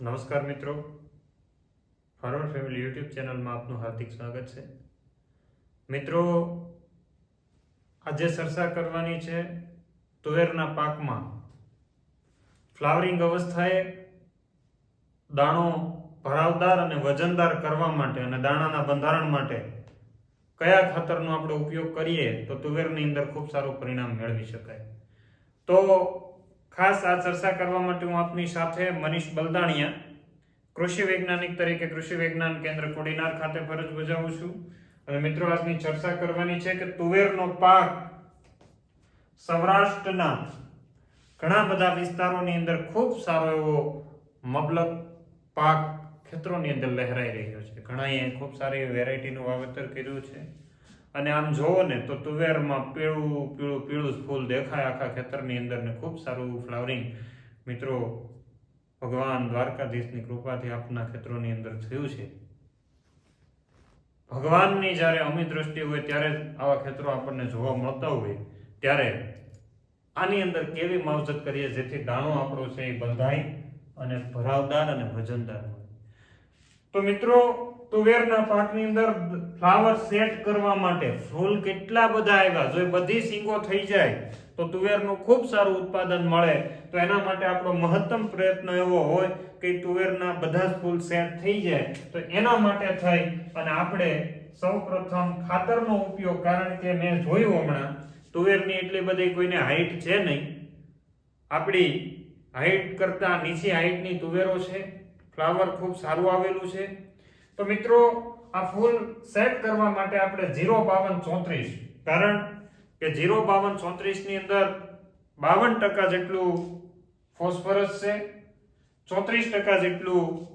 નમસ્કાર મિત્રો. Farmer family YouTube ચેનલમાં આપનું હાર્દિક સ્વાગત છે. મિત્રો, આજે ચર્ચા કરવાની છે તુવેરના પાકમાં. ફ્લાવરિંગ અવસ્થાએ દાણો ભરાવદાર અને વજનદાર કરવા માટે અને દાણાના બંધારણ માટે કયા ખાતરનો આપણે ઉપયોગ કરીએ તો તુવેરની અંદર ખૂબ સારું પરિણામ મેળવી શકાય. તો ખાસ આ ચર્ચા કરવા માટે હું આપની સાથે મનીષ બલદાણિયા, કૃષિ વૈજ્ઞાનિક તરીકે કૃષિ વિજ્ઞાન કેન્દ્ર કોડીનાર ખાતે ફરજ બજાવું છું. અને મિત્રો, આજની ચર્ચા કરવાની છે કે તુવેરનો પાક સૌરાષ્ટ્રના ઘણા બધા વિસ્તારોની અંદર ખૂબ સારો એવો મબલક પાક ખેતરોની અંદર લહેરાઈ રહ્યો છે. ઘણાએ ખૂબ સારી વેરાયટીનું વાવેતર કર્યું છે. અને આમ જોવો ને તો તુવેરમાં પીળું પીળું પીળું જ ફૂલ દેખાય આખા ખેતરની અંદર ને ખૂબ સારું ફ્લાવરિંગ મિત્રો, ભગવાન દ્વારકાધીશની કૃપાથી આપના ખેતરોની અંદર થયું છે. ભગવાનની જ્યારે અમી દ્રષ્ટિ હોય ત્યારે આવા ખેતરો આપણને જોવા મળતા હોય. ત્યારે આની અંદર કેવી માવજત કરીએ જેથી દાણો આપણો છે એ બંધાય અને ભરાવદાર અને ભજનદાર હોય. તો મિત્રો તુવેરના પાકની અંદર ફ્લાવર સેટ કરવા માટે ફૂલ કેટલા બધા આવ્યા? જો બધી સિંગો થઈ જાય, તો તુવેરનું ખૂબ સારું ઉત્પાદન મળે. તો એના માટે આપણો મહત્તમ પ્રયત્ન એવો હોય કે તુવેરના બધા જ ફૂલ સેટ થઈ જાય, તો એના માટે થઈ. અને આપણે સૌપ્રથમ ખાતરનો ઉપયોગ, કારણ કે મેં જોયું હમણાં, તુવેરની એટલી બધી કોઈને હાઈટ છે નહીં. આપણી હાઈટ કરતાં નીચી હાઈટની તુવેરો છે. ફ્લાવર ખૂબ સારું આવેલું છે. તો મિત્રો, આ ફૂલ સેટ કરવા માટે આપણે જીરો બાવન ચોત્રીસ. કારણ કે જીરો બાવન ચોત્રીસની અંદર બાવન ટકા જેટલું ફોસ્ફરસ છે, ચોત્રીસ ટકા જેટલું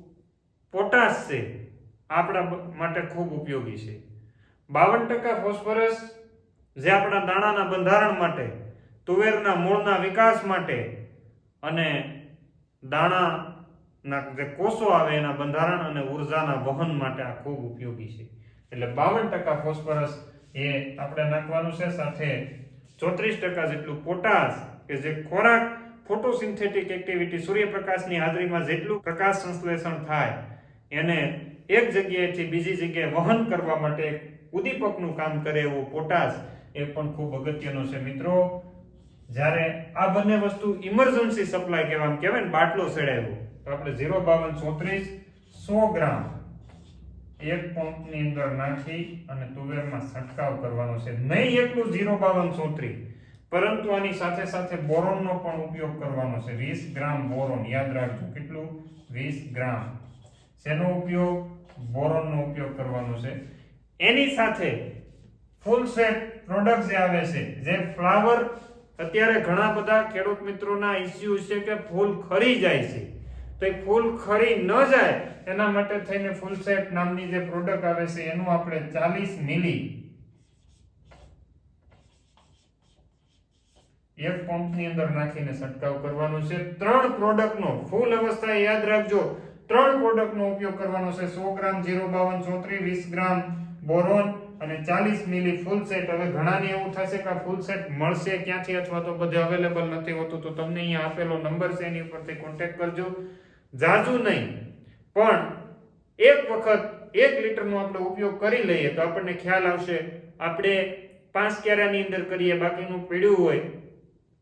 પોટાશ છે, આપણા માટે ખૂબ ઉપયોગી છે. બાવન ટકા ફોસ્ફરસ જે આપણા દાણાના બંધારણ માટે, તુવેરના મૂળના વિકાસ માટે અને દાણાના જે કોષો આવે એના બંધારણ અને ઉર્જાના વહન માટે આ ખૂબ ઉપયોગી છે. એટલે બાવન ટકા ફોસ્ફરસ એ આપણે નાખવાનું છે. સાથે ચોત્રીસ ટકા જેટલું પોટાશ, કે જે ખોરાક ફોટોસિન્થેટિક એક્ટિવિટી સૂર્યપ્રકાશની હાજરીમાં જેટલું પ્રકાશ સંશ્લેષણ થાય, એને એક જગ્યાએથી બીજી જગ્યાએ વહન કરવા માટે ઉદ્દીપકનું કામ કરે એવું પોટાશ એ પણ ખૂબ અગત્યનો છે. મિત્રો, જ્યારે આ બંને વસ્તુ ઇમરજન્સી સપ્લાય કહેવામાં કહેવાય ને, બાટલો ચડાવ્યો તો આપણે ઝીરો બાવન ચોત્રીસ સો ગ્રામ એક પંપની અંદર નાખી અને તુવેરમાં છંટકાવ કરવાનો છે. નહીં એટલું ઝીરો બાવન ચોત્રીસ, પરંતુ આની સાથે સાથે બોરોનનો પણ ઉપયોગ કરવાનો છે. વીસ ગ્રામ બોરોન, યાદ રાખજો કેટલું? વીસ ગ્રામ. શેનો ઉપયોગ? બોરોનનો ઉપયોગ કરવાનો છે. એની સાથે ફૂલ સેટ પ્રોડક્ટ જે આવે છે, જે ફ્લાવર, અત્યારે ઘણા બધા ખેડૂત મિત્રોના ઇસ્યુ છે કે ફૂલ ખરી જાય છે. તો એ ફૂલ ખરી ન જાય, એના માટે થઈને ફૂલ સેટ નામની જે પ્રોડક્ટ આવે છે, એનું આપણે ચાલીસ મિલી. એક પંપની અંદર નાખીને છંટકાવ કરવાનો છે. ત્રણ પ્રોડક્ટનો ફૂલ અવસ્થા યાદ રાખજો. ત્રણ પ્રોડક્ટનો ઉપયોગ કરવાનો છે. સો ગ્રામ જીરો, બાવન, ચોત્રીસ, વીસ ગ્રામ બોરોન અને ચાલીસ મિલી ફૂલ સેટ. હવે ઘણાને એવું થશે કે ફૂલ સેટ મળશે ક્યાંથી અથવા તો બધે અવેલેબલ નથી હોતું, તો તમને અહીંયા આપેલો નંબર છે, એની ઉપરથી કોન્ટેક્ટ કરજો. જાજુ નહીં. પણ એક વખત એક લીટરનો આપણે ઉપયોગ કરી લઈએ તો આપણને ખ્યાલ આવશે, આપણે પાંચ કેરાની અંદર કરીએ, બાકીનું પીળ્યું હોય,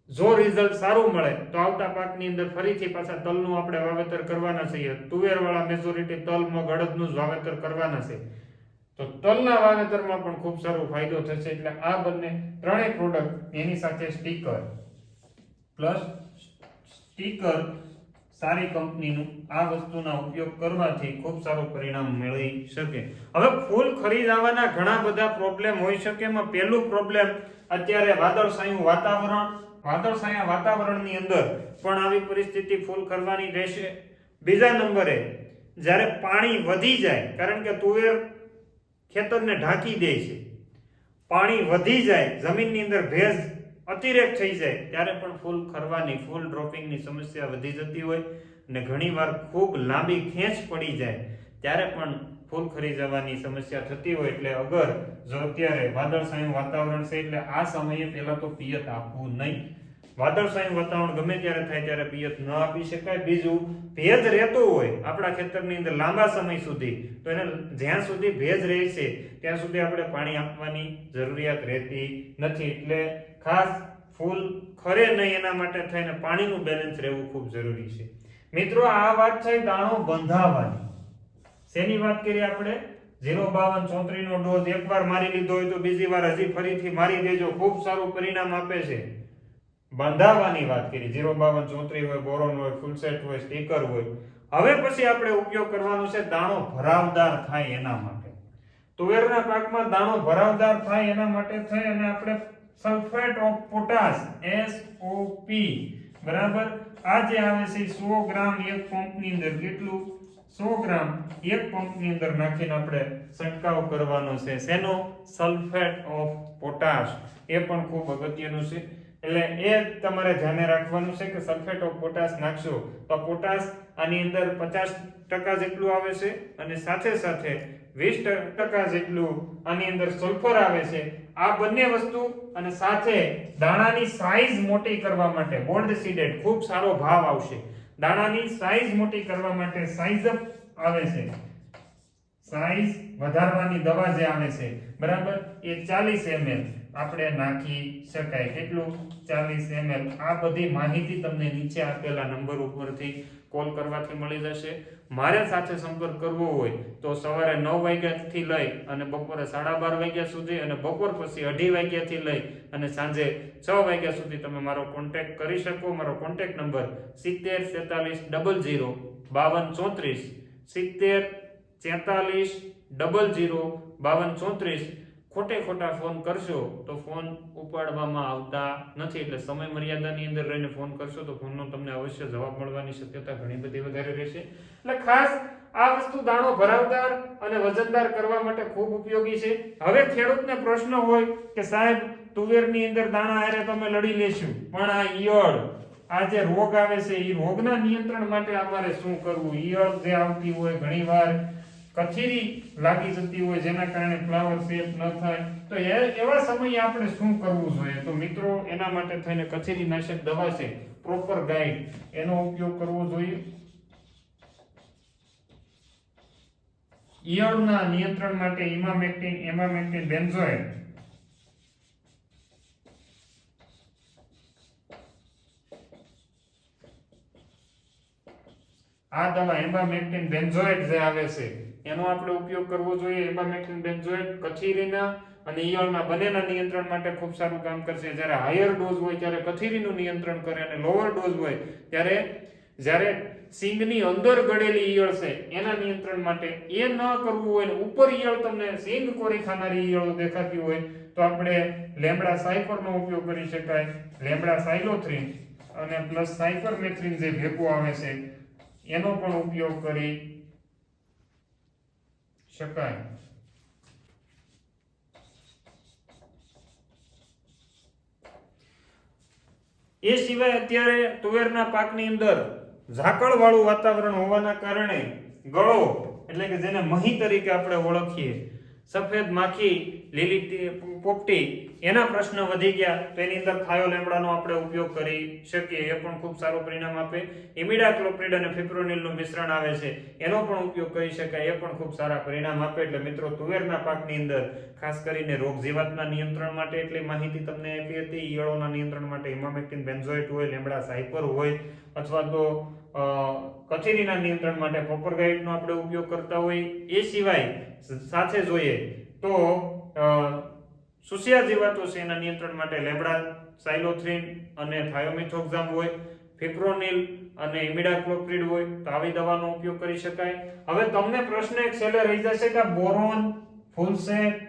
જો રિઝલ્ટ સારું મળે, તો આવતા પાકની અંદર ફરીથી પાછા તલનું આપણે વાવેતર કરવાના છીએ. તુવેરવાળા મેજોરિટી તલ, મગ, અડદનું જ વાવેતર કરવાના છે. તો તલના વાવેતરમાં પણ ખૂબ સારો ફાયદો થશે, એટલે આ બંને ત્રણેય પ્રોડક્ટ એની સાથે સ્ટીકર પ્લસ સ્ટીકર સારી કંપનીનું આ વસ્તુના ઉપયોગ કરવાથી ખૂબ સારું પરિણામ મેળવી શકે. હવે ફૂલ ખરીદવાના ઘણા બધા પ્રોબ્લેમ હોઈ શકે. એમાં પહેલું પ્રોબ્લેમ અત્યારે વાદળછાયું વાતાવરણ. વાદળછાયા વાતાવરણની અંદર પણ આવી પરિસ્થિતિ ફૂલ કરવાની રહેશે. બીજા નંબરે, જ્યારે પાણી વધી જાય, કારણ કે તુવેર ખેતરને ઢાંકી દે છે. પાણી વધી જાય, જમીનની અંદર ભેજ અતિરેક થઈ જાય, ત્યારે પણ ફૂલ ખરવાની, ફૂલ ડ્રોપિંગની સમસ્યા વધી જતી હોય અને ઘણીવાર ખૂબ લાંબી ખેંચ પડી જાય, ત્યારે પણ ફૂલ ખરી જવાની સમસ્યા થતી હોય. એટલે અગર જો અત્યારે વાદળછાયું વાતાવરણ છે, એટલે આ સમયે પહેલા તો પિયત આપવું નહીં. વાદળછાયું વાતાવરણ ગમે ત્યારે થાય, ત્યારે પિયત ન આપી શકાય. બીજું, ભેજ રહેતો હોય, આપણા ખેતરની અંદર લાંબા સમય સુધી, તો એને જ્યાં સુધી ભેજ રહેશે ત્યાં સુધી આપણે પાણી આપવાની જરૂરિયાત રહેતી નથી. એટલે ખાસ ફૂલ ખરે નહીં એના માટે થઈને પાણીનું બેલેન્સ રહેવું ખૂબ જરૂરી છે. મિત્રો, આ વાત છે દાણો બંધાવવાની શેની વાત કરીએ આપણે? ઝીરો બાવન ચોત્રીસ નો ડોઝ એકવાર મારી લીધો હોય તો બીજી વાર હજી ફરીથી મારી દેજો. ખૂબ સારું પરિણામ આપે છે. બંધાવવાની વાત કરી ઝીરો બાવન ચોત્રીસ હોય બોરોન હોય ફૂલસેટ હોય સ્ટીકર હોય. હવે પછી આપણે ઉપયોગ કરવાનો છે દાણો ભરાવદાર થાય એના માટે. તુવેરના પાકમાં દાણો ભરાવદાર થાય એના માટે થઈ અને આપણે સલ્ફેટ ઓફ પોટાશ SOP બરાબર? આ જે આવે છે 100 ગ્રામ એક પંપની અંદર. કેટલું? 100 ગ્રામ એક પંપની અંદર નાખીને આપણે છંટકાવ કરવાનો છે. શેનો? Sulphate of potash. એ પણ ખૂબ અગત્યનું છે. એટલે એ તમારે ધ્યાને રાખવાનું છે કે સલ્ફેટ ઓફ પોટાશ નાખશો. તો પોટાશ આની અંદર પચાસ ટકા જેટલું આવે છે અને સાથે સાથે વીસ ટકા જેટલું આની અંદર સલ્ફર આવે છે. આ બંને વસ્તુ અને સાથે દાણાની સાઇઝ મોટી કરવા માટે બોલ્ડ સીડેડ ખૂબ સારો ભાવ આવશે. દાણાની સાઇઝ મોટી કરવા માટે સાઈઝ આવે છે. સાઇઝ વધારવાની દવા જે આવે છે. બરાબર? એ 40 ml આપણે નાખી શકાય કેટલું? 40 ml આ બધી માહિતી તમને નીચે આપેલા નંબર ઉપરથી કોલ કરવાથી મળી જશે. મારે સાથે સંપર્ક કરવો હોય તો સવારે નવ વાગ્યાથી લઈ અને બપોરે સાડા બાર વાગ્યા સુધી અને બપોર પછી અઢી વાગ્યાથી લઈ અને સાંજે છ વાગ્યા સુધી તમે મારો કોન્ટેક્ટ કરી શકો. મારો કોન્ટેક્ટ નંબર સિત્તેર સેતાલીસ ડબલ જીરો બાવન ચોત્રીસ. સિત્તેર તેતાલીસ ડબલ જીરો બાવન ચોત્રીસ. ખોટે ખોટા ફોન કરશો તો ફોન ઉપાડવામાં આવતા નથી. એટલે સમય મર્યાદાની અંદર રહીને ફોન કરશો તો ફોનનો તમને અવશ્ય જવાબ મળવાની શક્યતા ઘણી બધી વધારે રહેશે. એટલે ખાસ આ વસ્તુ દાણો ભરાવદાર અને વજનદાર કરવા માટે ખૂબ ઉપયોગી છે. હવે ખેડૂતને પ્રશ્ન હોય કે સાહેબ, તુવેરની અંદર દાણા હારે તમે લડી લેશું, પણ આ ઈયળ, આ જે રોગ આવે છે એ રોગના નિયંત્રણ માટે અમારે શું કરવું? ઈયળ જે આવતી હોય ઘણીવાર કથીરી લાગી જતી હોય, જેના કારણે ફ્લાવર શેપ ન થાય. તો એવા સમયે આપણે શું કરવું જોઈએ? તો મિત્રો, એના માટે થઈને કથીરી નાશક દવા છે પ્રોપર ગાઈડ એનો ઉપયોગ કરવો જોઈએ. ઈયળના નિયંત્રણ માટે ઇમામેક્ટિન એમામેક્ટિન બેન્ઝોએટ આ દવા એમ્બામેક્ટિન બેન્ઝોએટ જે આવે છે, એનો આપણે ઉપયોગ કરવો જોઈએ. એમ્બામેક્ટિન બેન્ઝોએટ કથીરીના અને ઈયળના બંનેના નિયંત્રણ માટે ખૂબ સારું કામ કરશે. જ્યારે હાયર ડોઝ હોય ત્યારે કથીરીનું નિયંત્રણ કરે અને લોઅર ડોઝ હોય ત્યારે જ્યારે સિંગની અંદર ગળેલી ઈયળ છે, એના નિયંત્રણ માટે એ ન કરવું હોય ને ઉપર ઈયળ તમને સિંગ કોરી ખાનારી ઈયળો દેખાતી હોય, તો આપણે લેમડા સાયફરનો ઉપયોગ કરી શકાય. લેમડા સાયલોથ્રીન અને પ્લસ સાયપરમેથ્રિન જે ભેગું આવે છે એનો પણ ઉપયોગ કરી શકાય. એ સિવાય અત્યારે તુવેરના પાકની અંદર ઝાકળવાળું વાતાવરણ હોવાના કારણે ગળો, એટલે કે જેને મહી તરીકે આપણે ઓળખીએ સફેદ માખી, લીલી પોપટી, એના પ્રશ્ન વધી ગયા. તો એની અંદર થાયો લેમડાનો આપણે ઉપયોગ કરી શકીએ. એ પણ ખૂબ સારું પરિણામ આપે. ઇમિડાક્લોપ્રિડ અને ફિપ્રોનિલનું મિશ્રણ આવે છે. એનો પણ ઉપયોગ કરી શકાય. એ પણ ખૂબ સારા પરિણામ આપે. એટલે મિત્રો, તુવેરના પાકની અંદર ખાસ કરીને રોગ જીવાતના નિયંત્રણ માટે એટલી માહિતી તમને આપી હતી. ઈયળોના નિયંત્રણ માટે હિમામેક્ટિન, બેન્ઝોઇટ હોય, લેમડા, સાયપર હોય, અથવા તો કથેરીના નિયંત્રણ માટે પોપર ગાઈડનો આપણે ઉપયોગ કરતા હોય એ સિવાય સાથે જોઈએ તો સુસિયા જીવાતો છે એના નિયંત્રણ માટે લેબડા, સાયલોથ્રીન અને થાયોમિથોક્ઝામ હોય, ફિપ્રોનિલ અને ઇમિડાક્લોપ્રિડ હોય, તો આવી દવાનો ઉપયોગ કરી શકાય. હવે તમને પ્રશ્ન એક છેલ્લે રહી જશે કે બોરોન, ફૂલસેટ,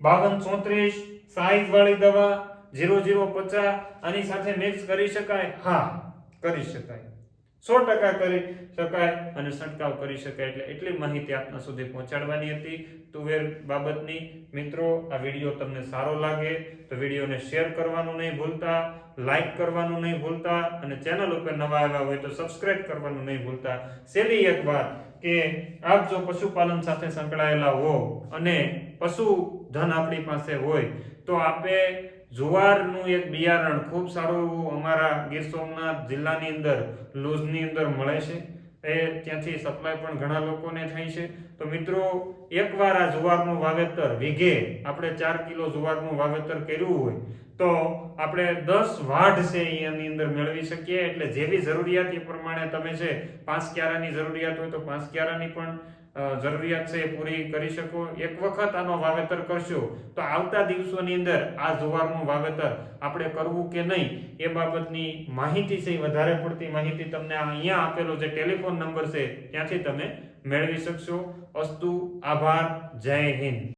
બાવન ચોત્રીસ, સાઈઝ વાળી દવા, જીરો જીરો પચાસ, આની સાથે મિક્સ કરી શકાય? હા, કરી શકાય. સો ટકા કરી શકાય અને છંટકાવ કરી શકાય એટલે એટલી માહિતી આપના સુધી પહોંચાડવાની હતી. તુવેર બાબતની મિત્રો, આ વીડિયો તમને સારો લાગે તો વિડીયોને શેર કરવાનું નહીં ભૂલતા, લાઈક કરવાનું નહીં ભૂલતા અને ચેનલ ઉપર નવા આવ્યા હોય તો સબસ્ક્રાઇબ કરવાનું નહીં ભૂલતા. છેલ્લી એક વાત કે આપ જો પશુપાલન સાથે સંકળાયેલા હો અને પશુ ધન આપણી પાસે હોય તો આપે જુવારનું એક બિયારણ ખૂબ સારું એવું અમારા ગીર સોમનાથ જિલ્લાની અંદર, લૂઝની અંદર મળે છે. એ ત્યાંથી સપ્લાય પણ ઘણા લોકોને થાય છે. તો મિત્રો, એકવાર આ જુવારનું વાવેતર વીઘે આપણે ચાર કિલો જુવારનું વાવેતર કર્યું હોય, તો આપણે દસ વાઢ છે એની અંદર મેળવી શકીએ. એટલે જેવી જરૂરિયાત એ પ્રમાણે તમે છે, પાંચ ક્યારાની જરૂરિયાત હોય તો પાંચ ક્યારાની પણ જરૂરિયાત છે એ પૂરી કરી શકો. એક વખત આનો વાવેતર કરશો, તો આવતા દિવસોની અંદર આ જુવારનું વાવેતર આપણે કરવું કે નહીં, એ બાબતની માહિતી છે વધારે પડતી માહિતી તમને અહીંયા આપેલો જે ટેલિફોન નંબર છે, ત્યાંથી તમે મેળવી શકશો. અસ્તુ, આભાર, જય હિન્દ.